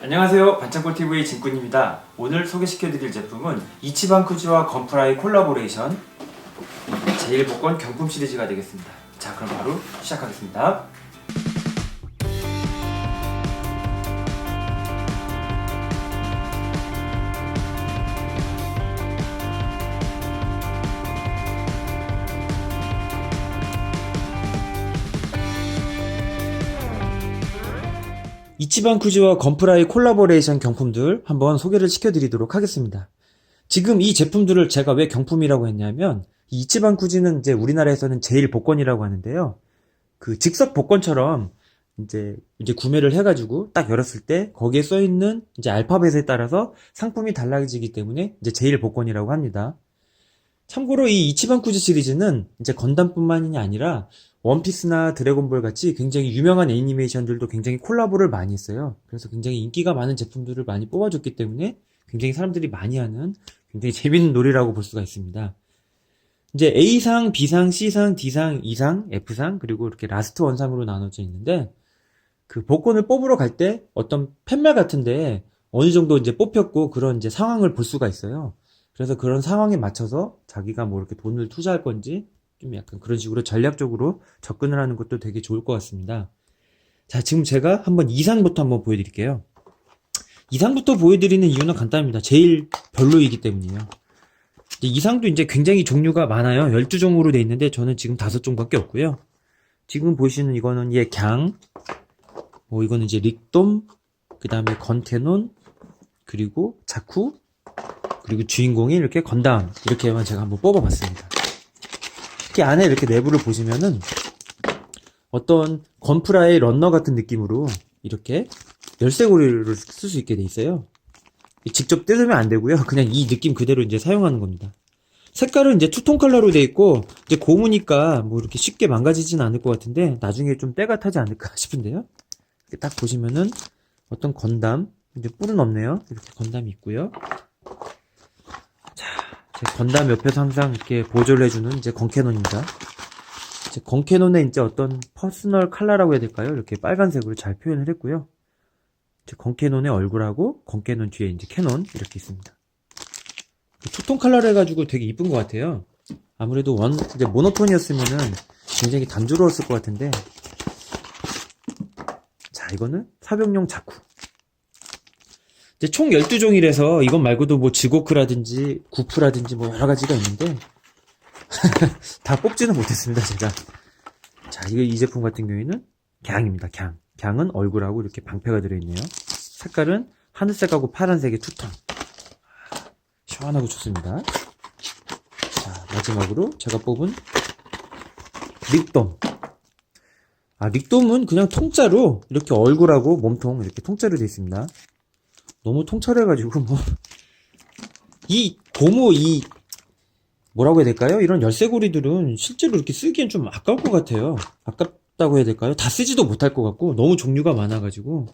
안녕하세요. 반창고TV의 진꾼입니다. 오늘 소개시켜드릴 제품은 이치방쿠즈와 건프라의 콜라보레이션 제일복권 경품 시리즈가 되겠습니다. 자 그럼 바로 시작하겠습니다 이치방 쿠즈와 건프라의 콜라보레이션 경품들 한번 소개를 시켜드리도록 하겠습니다. 지금 이 제품들을 제가 왜 경품이라고 했냐면 이 이치방 쿠즈는 이제 우리나라에서는 제일 복권이라고 하는데요. 그 즉석 복권처럼 이제 이제 구매를 해가지고 딱 열었을 때 거기에 써 있는 이제 알파벳에 따라서 상품이 달라지기 때문에 이제 제일 복권이라고 합니다. 참고로 이 이치방 쿠즈 시리즈는 이제 건담뿐만이 아니라 원피스나 드래곤볼 같이 굉장히 유명한 애니메이션들도 굉장히 콜라보를 많이 했어요. 그래서 굉장히 인기가 많은 제품들을 많이 뽑아줬기 때문에 굉장히 사람들이 많이 하는 굉장히 재밌는 놀이라고 볼 수가 있습니다. 이제 A상, B상, C상, D상, E상, F상, 그리고 이렇게 라스트 원상으로 나눠져 있는데 그 복권을 뽑으러 갈 때 어떤 팻말 같은데 어느 정도 이제 뽑혔고 그런 이제 상황을 볼 수가 있어요. 그래서 그런 상황에 맞춰서 자기가 뭐 이렇게 돈을 투자할 건지 좀 약간 그런 식으로 전략적으로 접근을 하는 것도 되게 좋을 것 같습니다. 자, 지금 제가 한번 이상부터 한번 보여드릴게요. 이상부터 보여드리는 이유는 간단합니다. 제일 별로이기 때문이에요. 이상도 이제 굉장히 종류가 많아요. 12종으로 돼 있는데 저는 지금 5종밖에 없고요. 지금 보시는 이거는 얘 갱, 뭐 이거는 이제 릭돔, 그 다음에 건테논, 그리고 자쿠, 그리고 주인공이 이렇게 건담 이렇게만 제가 한번 뽑아봤습니다. 특히 안에 이렇게 내부를 보시면은 어떤 건프라의 런너 같은 느낌으로 이렇게 열쇠고리를 쓸 수 있게 돼 있어요. 직접 뜯으면 안 되고요. 그냥 이 느낌 그대로 이제 사용하는 겁니다. 색깔은 이제 투톤 컬러로 돼 있고 이제 고무니까 뭐 이렇게 쉽게 망가지진 않을 것 같은데 나중에 좀 때가 타지 않을까 싶은데요. 딱 보시면은 어떤 건담 이제 뿔은 없네요. 이렇게 건담이 있고요. 제 건담 옆에서 항상 이렇게 보조를 해주는 이제 건캐논입니다. 이제 건캐논의 이제 어떤 퍼스널 컬러라고 해야 될까요? 이렇게 빨간색으로 잘 표현을 했고요. 이제 건캐논의 얼굴하고 건캐논 뒤에 이제 캐논 이렇게 있습니다. 투톤 컬러를 해가지고 되게 이쁜 것 같아요. 아무래도 원 이제 모노톤이었으면은 굉장히 단조로웠을 것 같은데 자 이거는 사병용 자쿠 이제 총 12종이라서 이것 말고도 뭐 지고크라든지 구프라든지 뭐 여러 가지가 있는데 다 뽑지는 못했습니다, 제가. 자, 이거 이 제품 같은 경우에는 갱입니다, 갱. 갱은 얼굴하고 이렇게 방패가 들어있네요. 색깔은 하늘색하고 파란색의 투톤. 시원하고 좋습니다. 자, 마지막으로 제가 뽑은 릭돔. 아, 릭돔은 그냥 통짜로 이렇게 얼굴하고 몸통 이렇게 통짜로 되어 있습니다. 너무 통찰해가지고 뭐이 고무 이 뭐라고 해야 될까요? 이런 열쇠고리들은 실제로 이렇게 쓰기엔 좀 아까울 것 같아요. 아깝다고 해야 될까요? 다 쓰지도 못할 것 같고 너무 종류가 많아가지고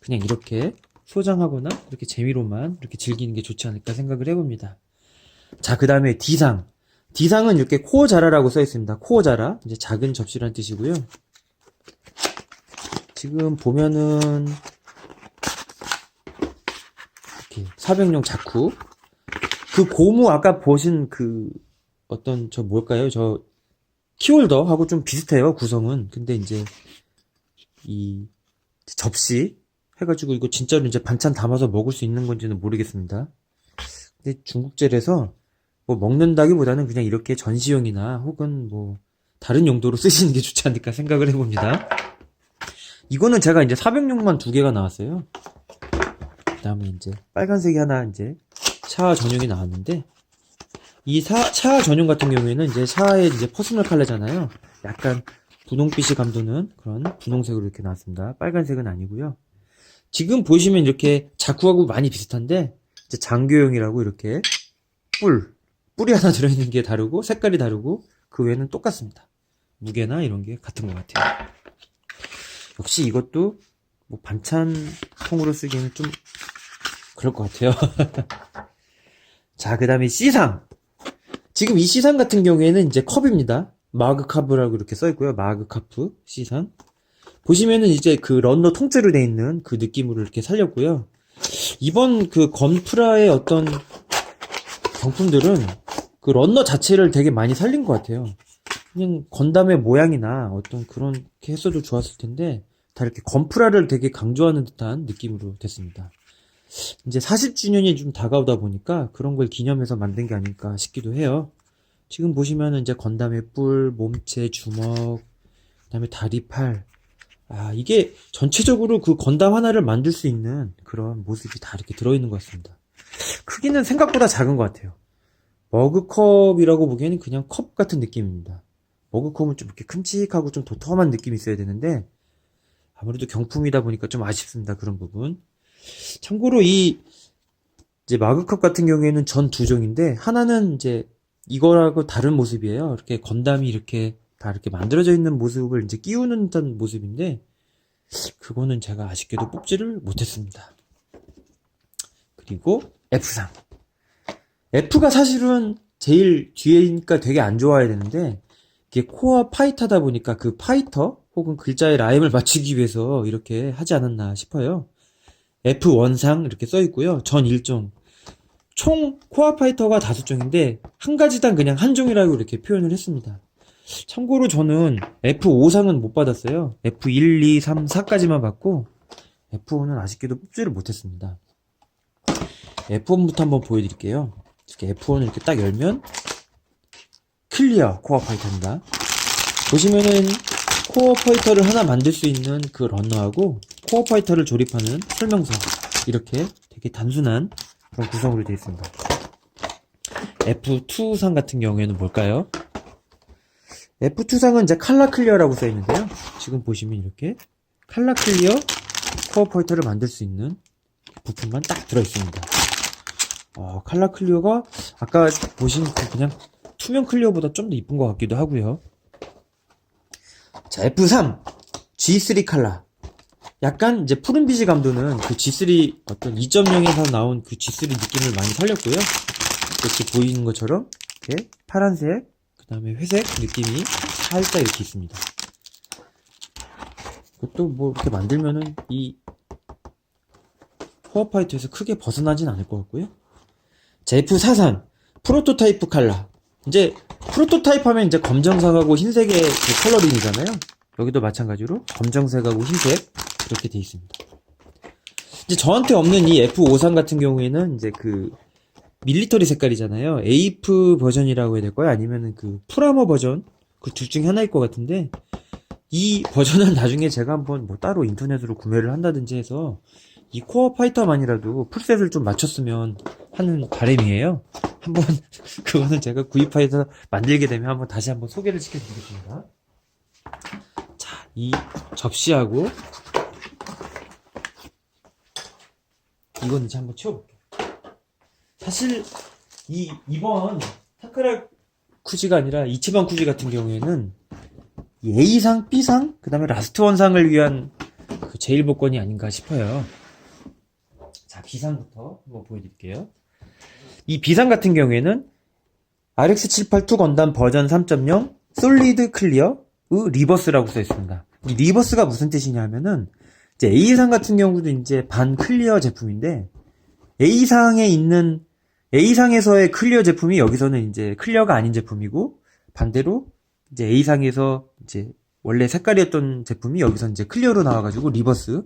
그냥 이렇게 소장하거나 이렇게 재미로만 이렇게 즐기는 게 좋지 않을까 생각을 해봅니다. 자, 그 다음에 D상. D상은 이렇게 코어 자라라고 써 있습니다. 코어 자라. 이제 작은 접시란 뜻이고요. 지금 보면은 이렇게 사병용 자쿠. 그 고무 아까 보신 그 어떤 저 뭘까요? 저 키홀더하고 좀 비슷해요 구성은. 근데 이제 이 접시 해가지고 이거 진짜로 이제 반찬 담아서 먹을 수 있는 건지는 모르겠습니다. 근데 중국제라서 뭐 먹는다기보다는 그냥 이렇게 전시용이나 혹은 뭐 다른 용도로 쓰시는 게 좋지 않을까 생각을 해봅니다. 이거는 제가 이제 사병용만 두 개가 나왔어요. 그 다음에 이제 빨간색이 하나 이제 샤워 전용이 나왔는데 이 사, 샤워 전용 같은 경우에는 이제 샤워의 이제 퍼스널 컬러잖아요. 약간 분홍빛이 감도는 그런 분홍색으로 이렇게 나왔습니다. 빨간색은 아니고요. 지금 보시면 이렇게 자쿠하고 많이 비슷한데 이제 장교용이라고 이렇게 뿔 뿔이 하나 들어있는 게 다르고 색깔이 다르고 그 외에는 똑같습니다. 무게나 이런 게 같은 것 같아요. 역시 이것도 뭐 반찬통으로 쓰기에는 좀 그럴 것 같아요. 자, 그 다음에 C상. 지금 이 C상 같은 경우에는 이제 컵입니다. 마그카프라고 이렇게 써있고요. 마그카프 C상. 보시면은 이제 그 런너 통째로 돼 있는 그 느낌으로 이렇게 살렸고요. 이번 그 건프라의 어떤 경품들은 그 런너 자체를 되게 많이 살린 것 같아요. 그냥 건담의 모양이나 어떤 그런 게 했어도 좋았을 텐데 다 이렇게 건프라를 되게 강조하는 듯한 느낌으로 됐습니다. 이제 40주년이 좀 다가오다 보니까 그런 걸 기념해서 만든 게 아닐까 싶기도 해요. 지금 보시면은 이제 건담의 뿔, 몸체, 주먹, 그다음에 다리, 팔. 아, 이게 전체적으로 그 건담 하나를 만들 수 있는 그런 모습이 다 이렇게 들어있는 것 같습니다. 크기는 생각보다 작은 것 같아요. 머그컵이라고 보기에는 그냥 컵 같은 느낌입니다. 머그컵은 좀 이렇게 큼직하고 좀 도톰한 느낌이 있어야 되는데, 아무래도 경품이다 보니까 좀 아쉽습니다. 그런 부분. 참고로 이, 이제 마그컵 같은 경우에는 전 두 종인데, 하나는 이제 이거라고 다른 모습이에요. 이렇게 건담이 이렇게 다 이렇게 만들어져 있는 모습을 이제 끼우는 듯한 모습인데, 그거는 제가 아쉽게도 뽑지를 못했습니다. 그리고 F상. F가 사실은 제일 뒤에니까 되게 안 좋아야 되는데, 이게 코어 파이터다 보니까 그 파이터 혹은 글자의 라임을 맞추기 위해서 이렇게 하지 않았나 싶어요. F1상 이렇게 써 있고요. 전 1종. 총 코어 파이터가 다섯 종인데 한 가지당 그냥 한 종이라고 이렇게 표현을 했습니다. 참고로 저는 F5상은 못 받았어요. F1, 2, 3, 4까지만 받고 F5는 아쉽게도 뽑지를 못했습니다. F1부터 한번 보여드릴게요. 이렇게 F1을 이렇게 딱 열면 클리어 코어 파이터입니다. 보시면은 코어 파이터를 하나 만들 수 있는 그 러너하고 코어 파이터를 조립하는 설명서 이렇게 되게 단순한 그런 구성으로 되어 있습니다. F2상 같은 경우에는 뭘까요? F2상은 이제 칼라 클리어라고 써 있는데요. 지금 보시면 이렇게 칼라 클리어 코어 파이터를 만들 수 있는 부품만 딱 들어 있습니다. 어, 칼라 클리어가 아까 보신 그 그냥 투명 클리어보다 좀 더 이쁜 것 같기도 하고요. 자, F3 G3 칼라. 약간 이제 푸른빛이 감도는 그 G3 어떤 2.0에서 나온 그 G3 느낌을 많이 살렸고요. 이렇게 보이는 것처럼 이렇게 파란색, 그 다음에 회색 느낌이 살짝 이렇게 있습니다. 그것도 뭐 이렇게 만들면은 이 코어파이트에서 크게 벗어나진 않을 것 같고요. 자, F43 프로토타이프 칼라. 이제 프로토타입 하면 이제 검정색하고 흰색의 그 컬러링이잖아요. 여기도 마찬가지로 검정색하고 흰색 이렇게 돼 있습니다. 이제 저한테 없는 이 F53 같은 경우에는 이제 그 밀리터리 색깔이잖아요. AF 버전이라고 해야 될까요? 아니면은 그 프라모 버전 그 둘 중에 하나일 것 같은데 이 버전은 나중에 제가 한번 뭐 따로 인터넷으로 구매를 한다든지 해서 이 코어 파이터만이라도 풀셋을 좀 맞췄으면 하는 바람이에요. 한번 그거는 제가 구입해서 만들게 되면 한번 다시 한번 소개를 시켜드리겠습니다. 자, 이 접시하고 이거는 이제 한번 치워볼게요. 사실 이 이번 타카라 쿠지가 아니라 이치반 쿠지 같은 경우에는 이 A상, B상, 그 다음에 라스트 원상을 위한 그 제일 복권이 아닌가 싶어요. 자, B상부터 한번 보여드릴게요. 이 B상 같은 경우에는 RX782 건담 버전 3.0 솔리드 클리어 의 리버스라고 써 있습니다. 이 리버스가 무슨 뜻이냐면은 이제 A상 같은 경우도 이제 반 클리어 제품인데 A상에 있는 A상에서의 클리어 제품이 여기서는 이제 클리어가 아닌 제품이고 반대로 이제 A상에서 이제 원래 색깔이었던 제품이 여기서 이제 클리어로 나와가지고 리버스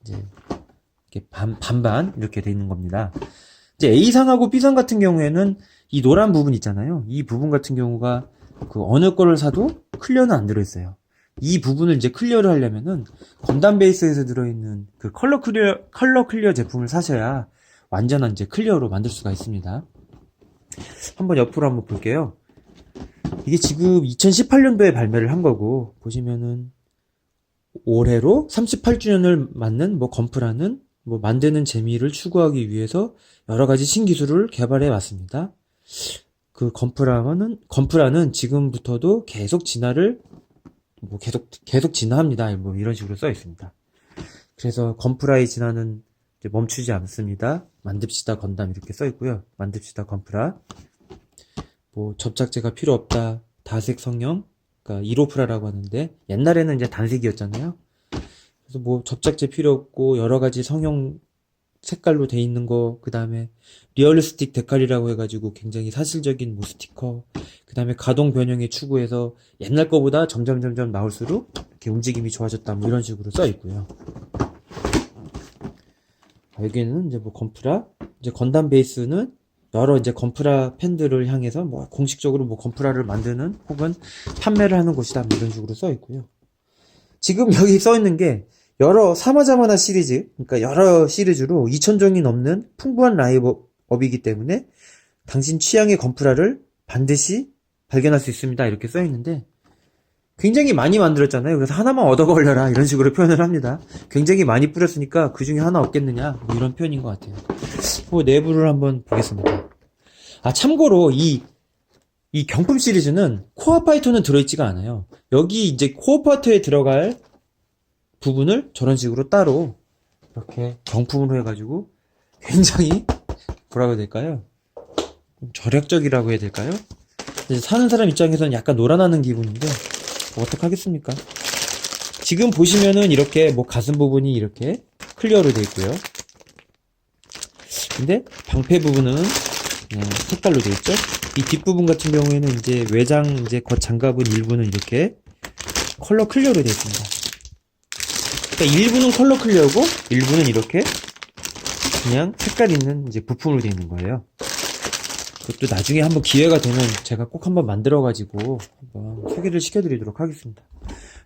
이제 이렇게 반, 반반 이렇게 돼 있는 겁니다. 이제 A상하고 B상 같은 경우에는 이 노란 부분 있잖아요. 이 부분 같은 경우가 그 어느 거를 사도 클리어는 안 들어있어요. 이 부분을 이제 클리어를 하려면은 건담 베이스에서 들어있는 그 컬러 클리어, 컬러 클리어 제품을 사셔야 완전한 이제 클리어로 만들 수가 있습니다. 한번 옆으로 한번 볼게요. 이게 지금 2018년도에 발매를 한 거고, 보시면은 올해로 38주년을 맞는 뭐 건프라는 뭐 만드는 재미를 추구하기 위해서 여러 가지 신기술을 개발해 왔습니다. 그 건프라는 건프라는 지금부터도 계속 진화를 뭐 계속 계속 진화합니다. 뭐 이런 식으로 써 있습니다. 그래서 건프라의 진화는 멈추지 않습니다. 만듭시다 건담 이렇게 써 있고요. 만듭시다 건프라. 뭐 접착제가 필요 없다. 다색 성형. 그러니까 이로프라라고 하는데 옛날에는 이제 단색이었잖아요. 그래서 뭐 접착제 필요 없고 여러 가지 성형 색깔로 돼 있는 거, 그 다음에 리얼리스틱 데칼이라고 해가지고 굉장히 사실적인 뭐 스티커, 그 다음에 가동 변형에 추구해서 옛날 거보다 점점 점점 나올수록 이렇게 움직임이 좋아졌다 뭐 이런 식으로 써 있고요. 아, 여기는 이제 뭐 건프라, 이제 건담 베이스는 여러 이제 건프라 팬들을 향해서 뭐 공식적으로 뭐 건프라를 만드는 혹은 판매를 하는 곳이다 뭐 이런 식으로 써 있고요. 지금 여기 써 있는 게 여러 사마자마나 시리즈, 그러니까 여러 시리즈로 2000종이 넘는 풍부한 라인업이기 때문에 당신 취향의 건프라를 반드시 발견할 수 있습니다. 이렇게 써 있는데 굉장히 많이 만들었잖아요. 그래서 하나만 얻어 걸려라 이런 식으로 표현을 합니다. 굉장히 많이 뿌렸으니까 그 중에 하나 없겠느냐 뭐 이런 표현인 것 같아요. 그 내부를 한번 보겠습니다. 아 참고로 이이 경품 시리즈는 코어 파이터는 들어있지가 않아요. 여기 이제 코어 파이터에 들어갈 부분을 저런 식으로 따로 이렇게 경품으로 해가지고 굉장히 뭐라고 해야 될까요? 좀 절약적이라고 해야 될까요? 사는 사람 입장에서는 약간 놀아나는 기분인데 뭐 어떡하겠습니까? 지금 보시면은 이렇게 뭐 가슴 부분이 이렇게 클리어로 되어 있고요. 근데 방패 부분은 그냥 색깔로 되어 있죠. 이 뒷부분 같은 경우에는 이제 외장 이제 겉 장갑은 일부는 이렇게 컬러 클리어로 되어 있습니다. 그러니까 일부는 컬러 클리어고 일부는 이렇게 그냥 색깔 있는 이제 부품으로 되어 있는 거예요. 그것도 나중에 한번 기회가 되면 제가 꼭 한번 만들어가지고 한번 소개를 시켜드리도록 하겠습니다.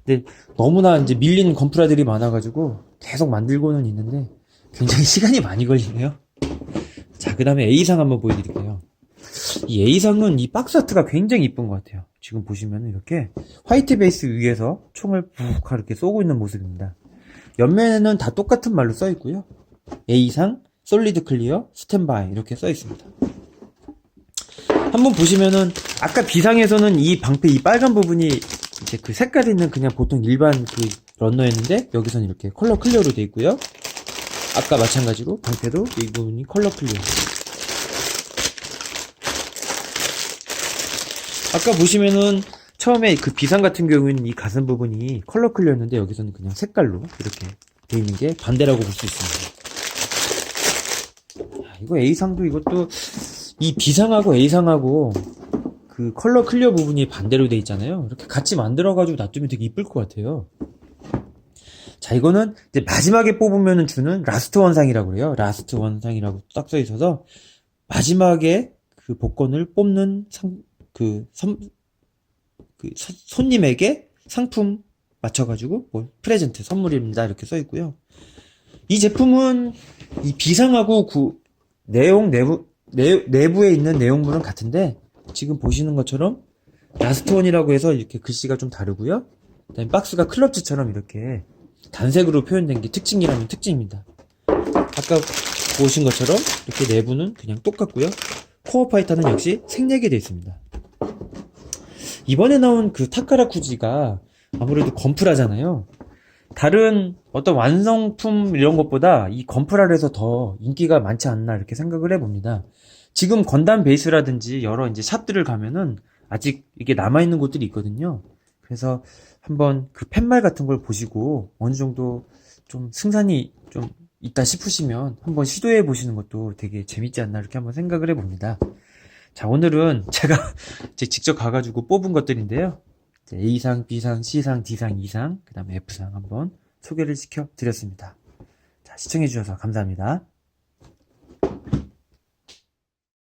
근데 너무나 이제 밀린 건프라들이 많아가지고 계속 만들고는 있는데 굉장히 시간이 많이 걸리네요. 자, 그 다음에 A상 한번 보여드릴게요. 이 A상은 이 박스 아트가 굉장히 이쁜 것 같아요. 지금 보시면 이렇게 화이트 베이스 위에서 총을 푹 이렇게 쏘고 있는 모습입니다. 옆면에는 다 똑같은 말로 써 있고요. A상, 솔리드 클리어, 스탠바이 이렇게 써 있습니다. 한번 보시면은 아까 B상에서는 이 방패 이 빨간 부분이 이제 그 색깔 있는 그냥 보통 일반 그 런너였는데 여기서는 이렇게 컬러 클리어로 돼 있고요. 아까 마찬가지로 방패도 이 부분이 컬러 클리어. 아까 보시면은 처음에 그 비상 같은 경우에는 이 가슴 부분이 컬러 클리어였는데 여기서는 그냥 색깔로 이렇게 돼 있는 게 반대라고 볼 수 있습니다. 야, 이거 A상도 이것도 이 B상하고 A상하고 그 컬러 클리어 부분이 반대로 돼 있잖아요. 이렇게 같이 만들어가지고 놔두면 되게 이쁠 것 같아요. 자, 이거는 이제 마지막에 뽑으면 주는 라스트 원상이라고 그래요. 라스트 원상이라고 딱 써 있어서 마지막에 그 복권을 뽑는 상, 그 선, 그 서- 손님에게 상품 맞춰가지고 뭐 프레젠트 선물입니다 이렇게 써 있고요. 이 제품은 이 비상하고 구, 내용 내부 내, 내부에 있는 내용물은 같은데 지금 보시는 것처럼 라스트원이라고 해서 이렇게 글씨가 좀 다르고요. 그다음에 박스가 클럽지처럼 이렇게 단색으로 표현된 게 특징이라면 특징입니다. 아까 보신 것처럼 이렇게 내부는 그냥 똑같고요. 코어 파이터는 역시 생략이 되어 있습니다. 이번에 나온 그 타카라 쿠지가 아무래도 건프라잖아요. 다른 어떤 완성품 이런 것보다 이 건프라에서 더 인기가 많지 않나 이렇게 생각을 해봅니다. 지금 건담 베이스라든지 여러 이제 샵들을 가면은 아직 이게 남아있는 곳들이 있거든요. 그래서 한번 그 팻말 같은 걸 보시고 어느 정도 좀 승산이 좀 있다 싶으시면 한번 시도해 보시는 것도 되게 재밌지 않나 이렇게 한번 생각을 해봅니다. 자, 오늘은 제가 직접 가가지고 뽑은 것들인데요. A상, B상, C상, D상, E상, 그 다음에 F상 한번 소개를 시켜 드렸습니다. 자, 시청해주셔서 감사합니다.